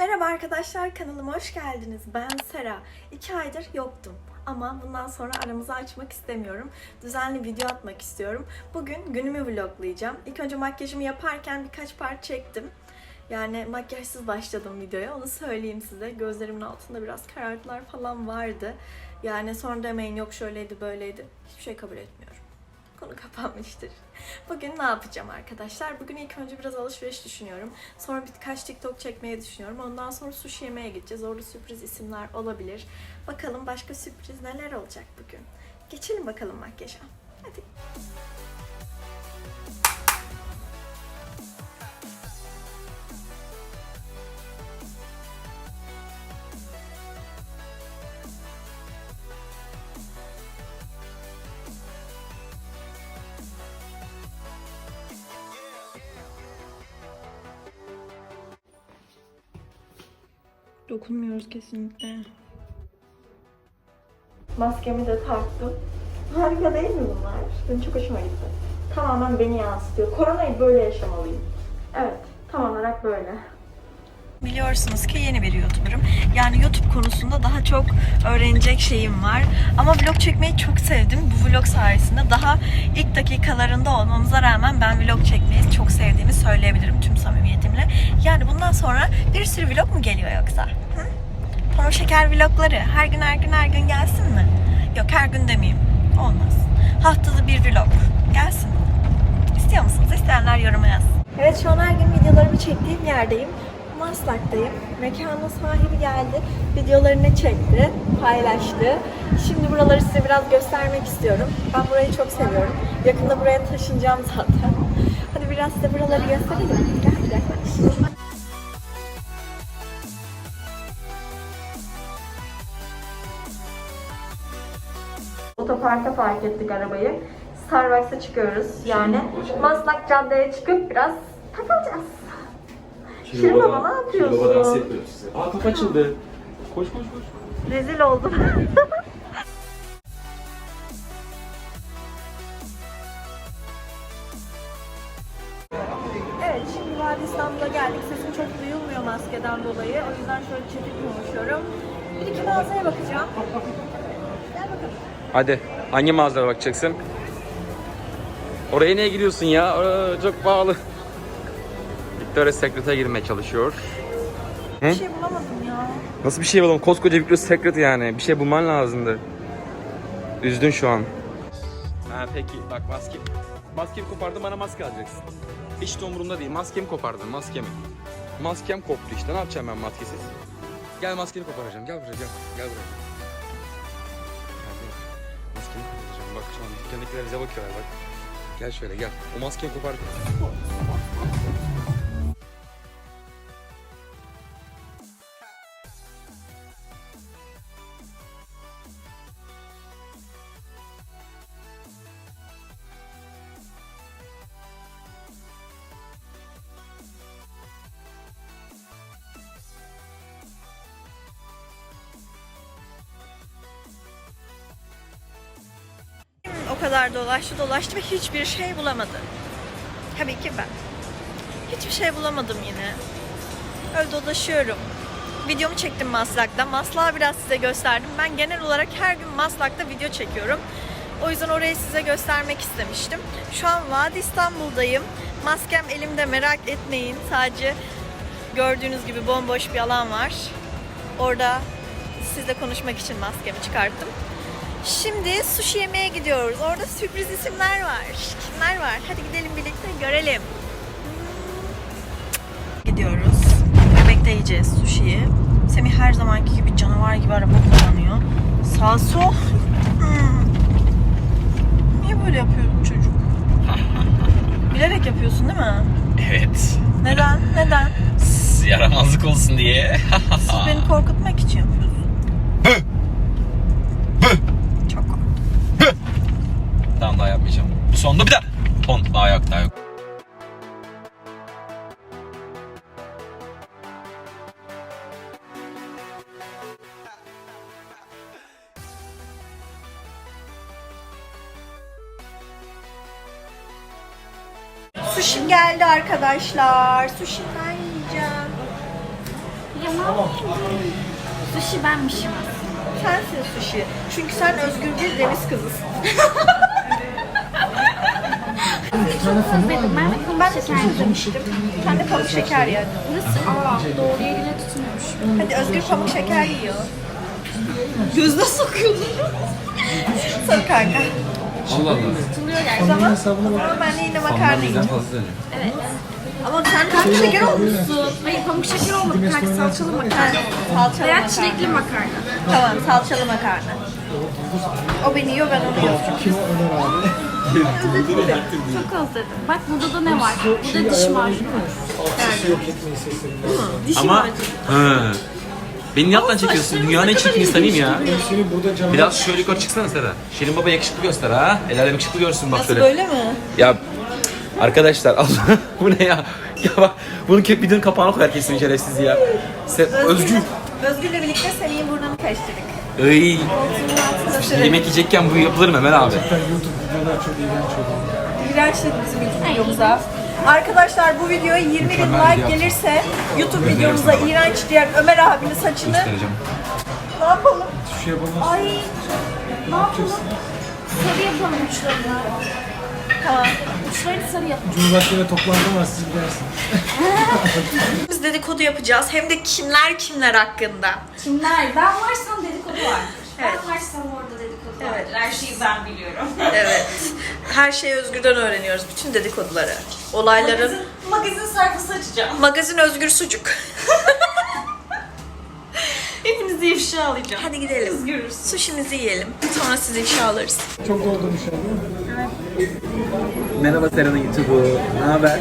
Merhaba arkadaşlar kanalıma hoş geldiniz. Ben Sera. İki aydır yoktum. Ama bundan sonra aramızı açmak istemiyorum. Düzenli video atmak istiyorum. Bugün günümü vloglayacağım. İlk önce makyajımı yaparken birkaç part çektim. Yani makyajsız başladım videoya. Onu söyleyeyim size. Gözlerimin altında biraz karartılar falan vardı. Yani sonra demeyin yok şöyleydi böyleydi. Hiçbir şey kabul etmiyorum. Konu kapanmıştır. Bugün ne yapacağım arkadaşlar? Bugün ilk önce biraz alışveriş düşünüyorum. Sonra birkaç TikTok çekmeyi düşünüyorum. Ondan sonra sushi yemeye gideceğiz. Orada sürpriz isimler olabilir. Bakalım başka sürpriz neler olacak bugün. Geçelim bakalım makyaja. Hadi. Dokunmuyoruz kesinlikle. Maskemi de taktım. Harika değil mi bunlar? Benim çok hoşuma gitti. Tamamen beni yansıtıyor. Koronayı böyle yaşamalıyım. Evet, tam olarak böyle. Biliyorsunuz ki yeni bir YouTuber'ım. Yani YouTube konusunda daha çok öğrenecek şeyim var. Ama vlog çekmeyi çok sevdim. Bu vlog sayesinde daha ilk dakikalarında olmamıza rağmen ben vlog çekmeyi çok sevdiğimi söyleyebilirim tüm samimiyetimle. Yani bundan sonra bir sürü vlog mu geliyor yoksa? Hı? Pamuk şeker vlogları her gün her gün her gün gelsin mi? Yok her gün demeyeyim. Olmaz. Haftada bir vlog gelsin. İstiyor musunuz? İsteyenler yoruma yazsın. Evet şu an her gün videolarımı çektiğim yerdeyim. Maslak'tayım. Mekanın sahibi geldi. Videolarını çekti, paylaştı. Şimdi buraları size biraz göstermek istiyorum. Ben burayı çok seviyorum. Yakında buraya taşınacağım zaten. Hadi biraz size buraları gösterelim. Gel yaklaş. Otoparka park ettik arabayı. Starbucks'a çıkıyoruz. Yani Maslak Cadde'ye çıkıp biraz. Şirin baba ne yapıyorsun? Baba dans yapıyor size. Aa kapı açıldı. Koş koş koş. Rezil oldum. evet şimdi Vadi İstanbul'a geldik. Sesim çok duyulmuyor maskeden dolayı. O yüzden şöyle çekip konuşuyorum. Bir iki mağazaya bakacağım. Gel bakalım. Hadi hangi mağazaya bakacaksın? Oraya niye gidiyorsun ya? Aa, çok pahalı. Victoria's Secret'e girmeye çalışıyor. Bir şey bulamadım ya. Nasıl bir şey bulalım? Koskoca Victoria's Secret yani. Bir şey bulman lazımdı. Üzdün şu an. Ha peki bak maske. Maskemi kopardın bana maske alacaksın. Hiç de umurumda değil. Maskemi kopardın maskemi. Maskem koptu işte. Ne yapacağım ben maskesiz? Gel maskeni koparacağım. Gel buraya gel. Gel buraya. Gel, gel. Maskeni koparacağım. Bak şu an dükkandakiler bize bakıyorlar bak. Gel şöyle gel. O maskeyi kopar. O kadar dolaştı dolaştı ve hiçbir şey bulamadı. Tabii ki ben. Hiçbir şey bulamadım yine. Öyle dolaşıyorum. Videomu çektim Maslak'ta. Maslak'ı biraz size gösterdim. Ben genel olarak her gün Maslak'ta video çekiyorum. O yüzden orayı size göstermek istemiştim. Şu an Vadi İstanbul'dayım. Maskem elimde merak etmeyin. Sadece gördüğünüz gibi bomboş bir alan var. Orada sizle konuşmak için maskemi çıkarttım. Şimdi sushi yemeye gidiyoruz. Orada sürpriz isimler var. Kimler var? Hadi gidelim birlikte görelim. Gidiyoruz. Bebekte yiyeceğiz sushi'yi. Semih her zamanki gibi canavar gibi araba kullanıyor. Sağ sol. Hmm. Niye böyle yapıyor çocuk? Bilerek yapıyorsun değil mi? Evet. Neden? Neden? Yaramazlık olsun diye. Siz beni korkutmak için yapıyorsun. Çok korktum. tamam daha sonda bir daha. Son daha yok daha yok. Sushi geldi arkadaşlar. Sushi ben yiyeceğim. Yaman Sushi benmişim aslında. Sensin sushi. Çünkü sen özgür bir deniz kızısın. Özledim. Ben Ben de sushi demiştim. Sen de pamuk şeker yedin. Burası aa doğru yerine tutunuyormuş. Hadi Özgür pamuk şeker yiyor. Gözüne sokuyordu. Sok kanka. Allah Allah. Tutuluyor O gerçekten. zaman, o zaman ben de yine makarna yiyeceğim. Evet. Ama sen pamuk şeker olmuşsun. Su. Hayır pamuk şeker olmadı. Kanka salçalı makarna. Salçalı makarna. çilekli makarna. Tamam salçalı makarna. O beni yiyor ben onu yiyorum. Çok özledim. Bak burada da ne var? Burada diş macunu var. Ama Hı. Beni niye alttan çekiyorsun? Dünyanın en çirkin insanıyım ya. Biraz şöyle yukarı çıksana Sera. Şirin Baba yakışıklı göster ha. El alem yakışıklı görsün bak Nasıl şöyle. böyle mi? Ya arkadaşlar Allah bu ne ya? Ya bak bunun kek videonun kapağına koyar kesin şerefsiz ya. Sen özgür. Özgür'le birlikte senin burnunu kaçtırdık. Iy. Nasıl Yemek yiyecekken bu yapılır mı Ömer abi? İğrençti bizim YouTube videomuza. Arkadaşlar bu videoya 20 bin Mükemmel like video. gelirse YouTube videomuza iğrenç diyen Ömer abinin saçını Göstereceğim. ne yapalım? Ay ne yapalım? Sarı yapalım uçlarını. Tamam. Uçlarını sarı. Cumhurbaşkanı toplantı var siz bilirsiniz. Biz dedikodu yapacağız. Hem de kimler kimler hakkında. Kimler? Ben varsam dedikodu vardır. Evet. Ben varsam orada dedikodu Evet. vardır. Her şeyi ben biliyorum. Evet. Her şeyi Özgür'den öğreniyoruz. Bütün dedikoduları. Olayların. Magazin sayfası açacağım. Magazin Özgür Sucuk. Hepinizi ifşa alacağım. Hadi gidelim. görürsünüz. Sushi'mizi yiyelim. Sonra sizi ifşa alırız. Çok doldurmuş şu an mi? Merhaba Sera'nın YouTube'u. Ne haber?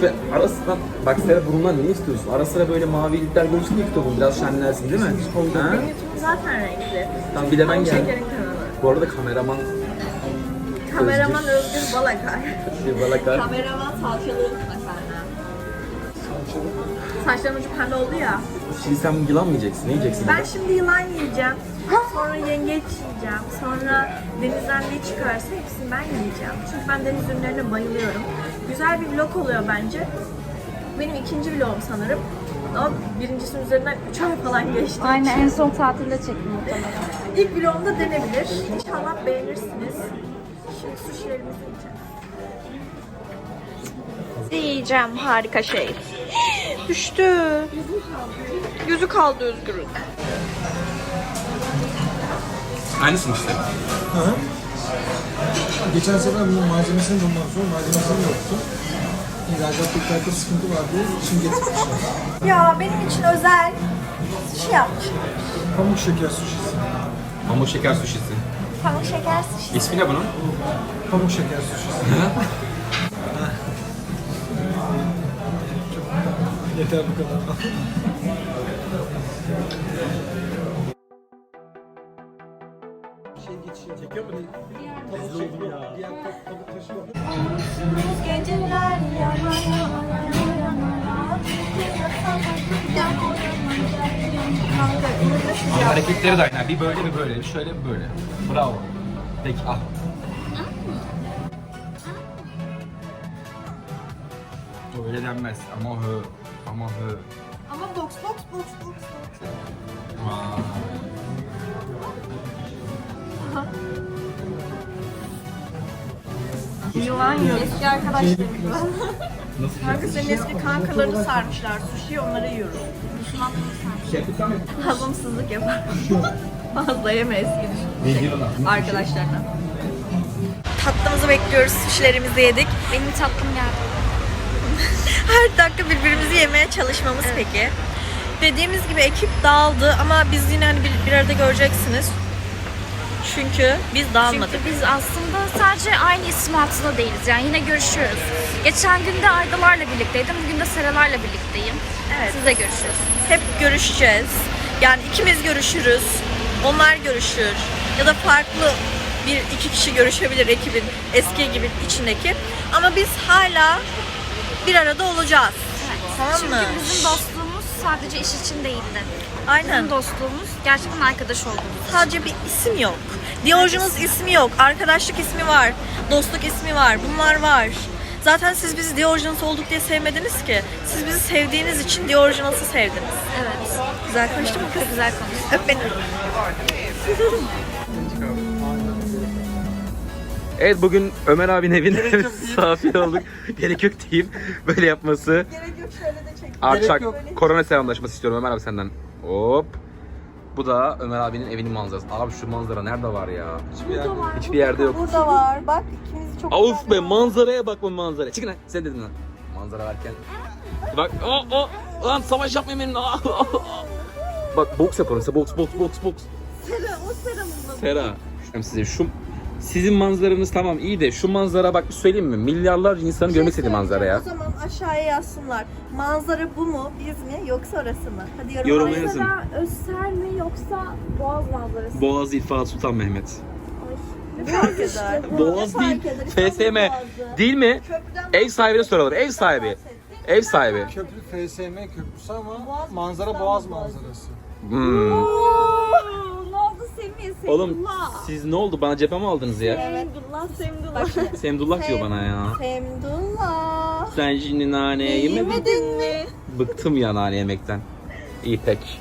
Şöyle ara sıra, bak Sera burundan ne istiyorsun? Ara sıra böyle mavilikler görürsün ya kitabın biraz şenlersin değil mi? Ha? Zaten renkli. Tamam bir de ben geldim. Bu arada kameraman Kameraman Özgür Balakar. bir balakar. Kameraman salçalı makarna. Saçlarım ucu pembe oldu ya. Şimdi sen yılan mı yiyeceksin? Ne yiyeceksin? Ben şimdi yılan yiyeceğim. Sonra yengeç yiyeceğim. Sonra denizden ne çıkarsa hepsini ben yiyeceğim. Çünkü ben deniz ürünlerine bayılıyorum. Güzel bir vlog oluyor bence. Benim ikinci vlogum sanırım. Ama birincisinin üzerinden 3 ay falan geçti. Aynen en son tatilde çektim muhtemelen. İlk vlogumda denebilir. İnşallah beğenirsiniz. Şimdi sushilerimizi yiyeceğiz. Yiyeceğim harika şey. Düştü. Yüzü kaldı Özgür'ün. Aynısın işte. Hı hı. Geçen sefer bunun malzemesini bundan sonra malzemesini yoktu. İhracatta bir takım sıkıntı var diye şimdi getirmişler. Ya benim için özel sushi yapmış. Pamuk şeker suşisi. Pamuk şeker suşisi. Pamuk şeker sushi. İsmi ne bunun? Pamuk şeker suşisi. Yeter bu kadar. şey geçiyor. Çekiyor mu? Tavuk çekiyor. Diğer tavuk, tavuk taşıyor. Geceler Ama hareketleri de aynı. Bir böyle bir böyle. Bir şöyle bir böyle. Bravo. Peki al. Öyle denmez. Ama hı. Ama hı. Ama box box box box box. Yılan yiyor. Eski arkadaşlarım. Nasıl Kanka senin eski kankalarını sarmışlar. Sushi onları yiyoruz. Şefkut'tan mı? Hazımsızlık yapar. Fazla yeme eski Ne diyorlar? arkadaşlarına. Tatlımızı bekliyoruz. Sushilerimizi yedik. Benim tatlım geldi. Her dakika birbirimizi yemeye çalışmamız peki. Dediğimiz gibi ekip dağıldı ama biz yine hani bir, bir arada göreceksiniz. Çünkü biz dağılmadık. Çünkü biz aslında sadece aynı isim altında değiliz. Yani yine görüşüyoruz. Geçen gün de Aydalar'la birlikteydim. Bugün de Seralar'la birlikteyim. Evet. Siz de görüşüyoruz. Hep görüşeceğiz. Yani ikimiz görüşürüz. Onlar görüşür. Ya da farklı bir iki kişi görüşebilir ekibin eski gibi içindeki. Ama biz hala bir arada olacağız. Tamam Çünkü mı? bizim dostluğumuz sadece iş için değildi. Aynen. Bizim dostluğumuz gerçekten arkadaş olduğumuz. Sadece bir isim yok. Diogenes ismi yok. Arkadaşlık ismi var. Dostluk ismi var. Bunlar var. Zaten siz bizi Originals olduk diye sevmediniz ki. Siz bizi sevdiğiniz için Originals'ı sevdiniz. Evet. Güzel konuştun mu? Çok güzel konuş. Öp beni. Evet bugün Ömer abinin evine misafir olduk. Gerek yok deyip böyle yapması. Gerek yok şöyle de çek. Arçak yok. korona selamlaşması istiyorum Ömer abi senden. Hop. Bu da Ömer abinin evinin manzarası. Abi şu manzara nerede var ya? Hiçbir yerde, hiçbir yerde yok. Burada var. Bak ikimiz çok güzel be bir manzaraya bak bu manzara. Çıkın lan sen dedin lan. Manzara varken. Bak o o lan savaş yapmayın benimle. Aa, aa, aa. Bak boks yapalım size boks boks boks boks. Sera, o Sera mı? Sera. Şu size şu sizin manzaranız tamam iyi de şu manzara bak bir söyleyeyim mi? Milyarlarca insanın görmek istediği manzara ya. O zaman aşağıya yazsınlar. Manzara bu mu, biz mi yoksa orası mı? Hadi yorumlara Yorumlara yazın. yazın. Öster mi yoksa Boğaz manzarası? Boğaz değil Fatih Sultan Mehmet. Ne fark eder? Boğaz Ne değil. FSM. Değil mi? Köprüden Ev sahibine soralım. Ev sahibi. Ev sahibi. Köprü FSM köprüsü ama Boğaz- manzara boğaz manzarası. Hmm. Oldu Semih? Oğlum Semdullah. siz ne oldu? Bana cephe mi aldınız ya? Semdullah, Semdullah. Semdullah diyor bana ya. Semdullah. Sen şimdi nane yemedin. Yemedin mi? Bıktım ya nane yemekten. İyi pek.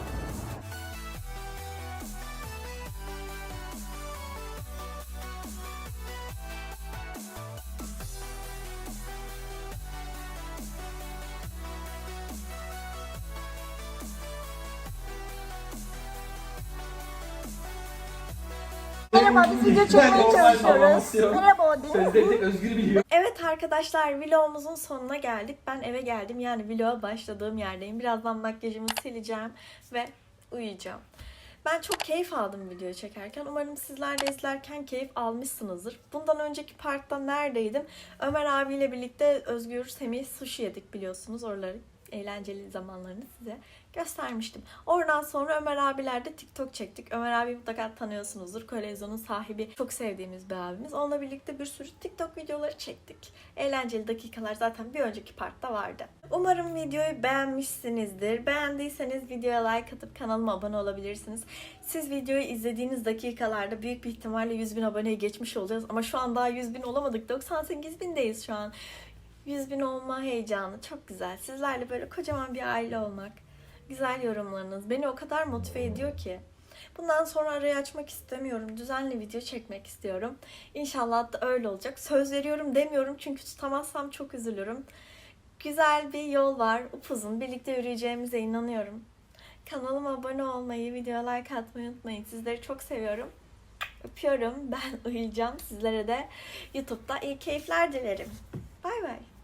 Merhaba, biz video çekmeye çalışıyoruz. Merhaba, Sözleri özgür biliyor. Evet arkadaşlar vlogumuzun sonuna geldik. Ben eve geldim yani vloga başladığım yerdeyim. Birazdan makyajımı sileceğim ve uyuyacağım. Ben çok keyif aldım videoyu çekerken. Umarım sizler de izlerken keyif almışsınızdır. Bundan önceki parkta neredeydim? Ömer abiyle birlikte Özgür, Semih sushi yedik biliyorsunuz. Oraları eğlenceli zamanlarını size göstermiştim. Oradan sonra Ömer abiler de TikTok çektik. Ömer abi mutlaka tanıyorsunuzdur. Kolezyonun sahibi. Çok sevdiğimiz bir abimiz. Onunla birlikte bir sürü TikTok videoları çektik. Eğlenceli dakikalar zaten bir önceki partta vardı. Umarım videoyu beğenmişsinizdir. Beğendiyseniz videoya like atıp kanalıma abone olabilirsiniz. Siz videoyu izlediğiniz dakikalarda büyük bir ihtimalle 100 bin aboneye geçmiş olacağız. Ama şu an daha 100 bin olamadık. 98 bindeyiz şu an. 100 bin olma heyecanı çok güzel. Sizlerle böyle kocaman bir aile olmak. Güzel yorumlarınız beni o kadar motive ediyor ki. Bundan sonra arayı açmak istemiyorum. Düzenli video çekmek istiyorum. İnşallah da öyle olacak. Söz veriyorum demiyorum çünkü tutamazsam çok üzülürüm. Güzel bir yol var. Upuzun. Birlikte yürüyeceğimize inanıyorum. Kanalıma abone olmayı, videoya like atmayı unutmayın. Sizleri çok seviyorum. Öpüyorum. Ben uyuyacağım. Sizlere de YouTube'da iyi keyifler dilerim. Bay bay.